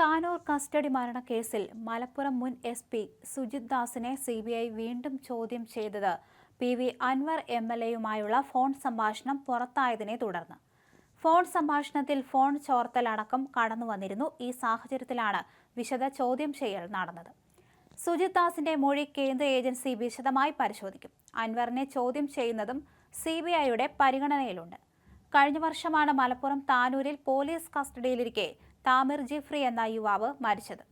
Tanur custody മരണക്കേസിൽ മലപ്പുറം മുൻ S P Sujith ദാസിനെ സി ബി ഐ വീണ്ടും ചോദ്യം ചെയ്തത്. P V Anwar M L എയുമായുള്ള phone സംഭാഷണം പുറത്തായതിനെ തുടർന്ന്. ഫോൺ സംഭാഷണത്തിൽ ഫോൺ ചോർത്തലടക്കം കടന്നു വന്നിരുന്നു. ഈ സാഹചര്യത്തിലാണ് വിശദ ചോദ്യം ചെയ്യൽ നടന്നത്. സുജിത് ദാസിന്റെ മൊഴി കേന്ദ്ര ഏജൻസി വിശദമായി പരിശോധിക്കും. അൻവറിനെ ചോദ്യം ചെയ്യുന്നതും സി ബി ഐയുടെ പരിഗണനയിലുണ്ട്. കഴിഞ്ഞ വർഷമാണ് മലപ്പുറം താനൂരിൽ പോലീസ് കസ്റ്റഡിയിലിരിക്കെ താമിർ ജിഫ്രി എന്ന യുവാവ് മരിച്ചത്.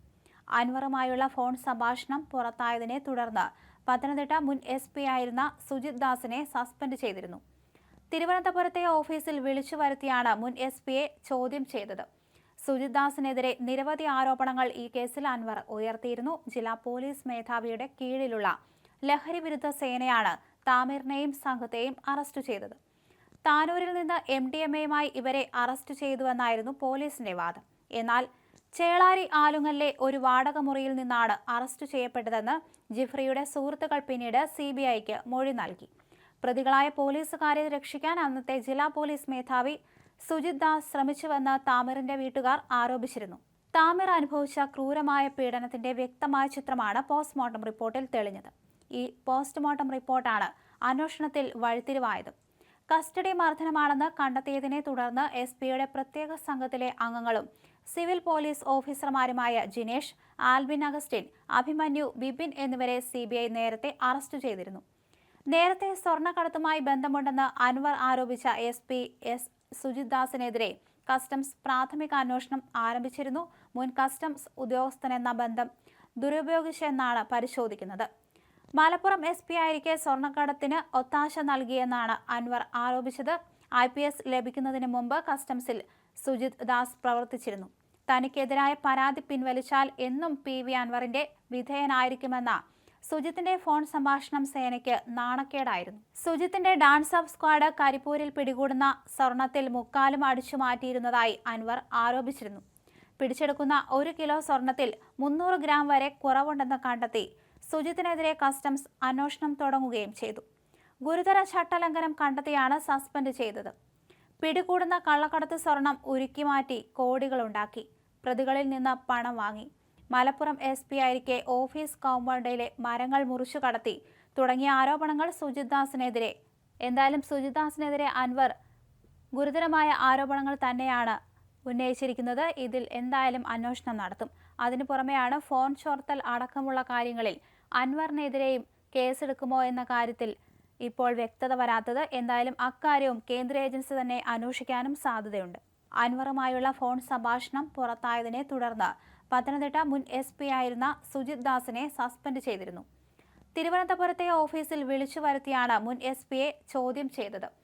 അൻവറുമായുള്ള ഫോൺ സംഭാഷണം പുറത്തായതിനെ തുടർന്ന് പത്തനംതിട്ട മുൻ എസ് പി ആയിരുന്ന സുജിത് ദാസിനെ സസ്പെൻഡ് ചെയ്തിരുന്നു. തിരുവനന്തപുരത്തെ ഓഫീസിൽ വിളിച്ചു വരുത്തിയാണ് മുൻ എസ് പിയെ ചോദ്യം ചെയ്തത്. സുജിത് ദാസിനെതിരെ നിരവധി ആരോപണങ്ങൾ ഈ കേസിൽ അൻവർ ഉയർത്തിയിരുന്നു. ജില്ലാ പോലീസ് മേധാവിയുടെ കീഴിലുള്ള ലഹരി വിരുദ്ധ സേനയാണ് താമിറിനെയും സംഘത്തെയും അറസ്റ്റ് ചെയ്തത്. താനൂരിൽ നിന്ന് എം ഡി എം എയുമായി ഇവരെ അറസ്റ്റ് ചെയ്തുവെന്നായിരുന്നു പോലീസിന്റെ വാദം. എന്നാൽ ചേളാരി ആലുങ്ങലിലെ ഒരു വാടക മുറിയിൽ നിന്നാണ് അറസ്റ്റ് ചെയ്യപ്പെട്ടതെന്ന് ജിഫ്രിയുടെ സുഹൃത്തുക്കൾ പിന്നീട് സി ബി ഐക്ക് മൊഴി നൽകി. പ്രതികളായ പോലീസുകാരെ രക്ഷിക്കാൻ അന്നത്തെ ജില്ലാ പോലീസ് മേധാവി സുജിത് ദാസ് ശ്രമിച്ചുവെന്ന് താമിറിന്റെ വീട്ടുകാർ ആരോപിച്ചിരുന്നു. താമിർ അനുഭവിച്ച ക്രൂരമായ പീഡനത്തിന്റെ വ്യക്തമായ ചിത്രമാണ് പോസ്റ്റ്മോർട്ടം റിപ്പോർട്ടിൽ തെളിഞ്ഞത്. ഈ പോസ്റ്റ്മോർട്ടം റിപ്പോർട്ടാണ് അന്വേഷണത്തിൽ വഴിത്തിരിവായത്. കസ്റ്റഡി മർദ്ദനമാണെന്ന് കണ്ടെത്തിയതിനെ തുടർന്ന് എസ് പിയുടെ പ്രത്യേക സംഘത്തിലെ അംഗങ്ങളും സിവിൽ പോലീസ് ഓഫീസർമാരുമായ ജിനേഷ് ആൽബിൻ അഗസ്റ്റിൻ അഭിമന്യു ബിബിൻ എന്നിവരെ സി നേരത്തെ അറസ്റ്റ് ചെയ്തിരുന്നു. നേരത്തെ സ്വർണക്കടത്തുമായി ബന്ധമുണ്ടെന്ന് അൻവർ ആരോപിച്ച എസ് പി എസ് സുജിത് ദാസിനെതിരെ കസ്റ്റംസ് പ്രാഥമിക അന്വേഷണം ആരംഭിച്ചിരുന്നു. മുൻ കസ്റ്റംസ് ഉദ്യോഗസ്ഥനെന്ന ബന്ധം ദുരുപയോഗിച്ചെന്നാണ് പരിശോധിക്കുന്നത്. മലപ്പുറം എസ് പി ആയിരിക്കെ സ്വർണക്കടത്തിന് ഒത്താശ നൽകിയെന്നാണ് അൻവർ ആരോപിച്ചത്. ഐ പി എസ് ലഭിക്കുന്നതിന് മുമ്പ് കസ്റ്റംസിൽ സുജിത് ദാസ് പ്രവർത്തിച്ചിരുന്നു. തനിക്കെതിരായ പരാതി പിൻവലിച്ചാൽ എന്നും പി വി അൻവറിന്റെ വിധേയനായിരിക്കുമെന്ന സുജിത്തിന്റെ ഫോൺ സംഭാഷണം സേനയ്ക്ക് നാണക്കേടായിരുന്നു. സുജിത്തിന്റെ ഡാൻസ് ഓഫ് സ്ക്വാഡ് കരിപ്പൂരിൽ പിടികൂടുന്ന സ്വർണത്തിൽ മുക്കാലും അടിച്ചു മാറ്റിയിരുന്നതായി അൻവർ ആരോപിച്ചിരുന്നു. പിടിച്ചെടുക്കുന്ന ഒരു കിലോ സ്വർണത്തിൽ മുന്നൂറ് ഗ്രാം വരെ കുറവുണ്ടെന്ന് കണ്ടെത്തി സുജിത്തിനെതിരെ കസ്റ്റംസ് അന്വേഷണം തുടങ്ങുകയും ചെയ്തു. ഗുരുതര ചട്ടലംഘനം കണ്ടെത്തിയാണ് സസ്പെൻഡ് ചെയ്തത്. പിടികൂടുന്ന കള്ളക്കടത്ത് സ്വർണം ഉരുക്കി മാറ്റി കോടികളുണ്ടാക്കി പ്രതികളിൽ നിന്ന് പണം വാങ്ങി. മലപ്പുറം എസ് പി ആയിരിക്കെ ഓഫീസ് കോമ്പൗണ്ടിലെ മരങ്ങൾ മുറിച്ചു കടത്തി. തുടങ്ങിയ ആരോപണങ്ങൾ സുജിത് ദാസിനെതിരെ. എന്തായാലും സുജിത് ദാസിനെതിരെ അൻവർ ഗുരുതരമായ ആരോപണങ്ങൾ തന്നെയാണ് ഉന്നയിച്ചിരിക്കുന്നത്. ഇതിൽ എന്തായാലും അന്വേഷണം നടത്തും. അതിനു പുറമെയാണ് ഫോൺ ചോർത്തൽ അടക്കമുള്ള കാര്യങ്ങളിൽ അൻവറിനെതിരെയും കേസെടുക്കുമോ എന്ന കാര്യത്തിൽ ഇപ്പോൾ വ്യക്തത വരാത്തത് എന്തായാലും അക്കാര്യവും കേന്ദ്ര ഏജൻസി തന്നെ അന്വേഷിക്കാനും സാധ്യതയുണ്ട്. അൻവറുമായുള്ള ഫോൺ സംഭാഷണം പുറത്തായതിനെ തുടർന്ന് പത്തനംതിട്ട മുൻ എസ് പി ആയിരുന്ന സുജിത് ദാസിനെ സസ്പെൻഡ് ചെയ്തിരുന്നു. തിരുവനന്തപുരത്തെ ഓഫീസിൽ വിളിച്ചു വരുത്തിയാണ് മുൻ എസ് പിയെ ചോദ്യം ചെയ്തത്.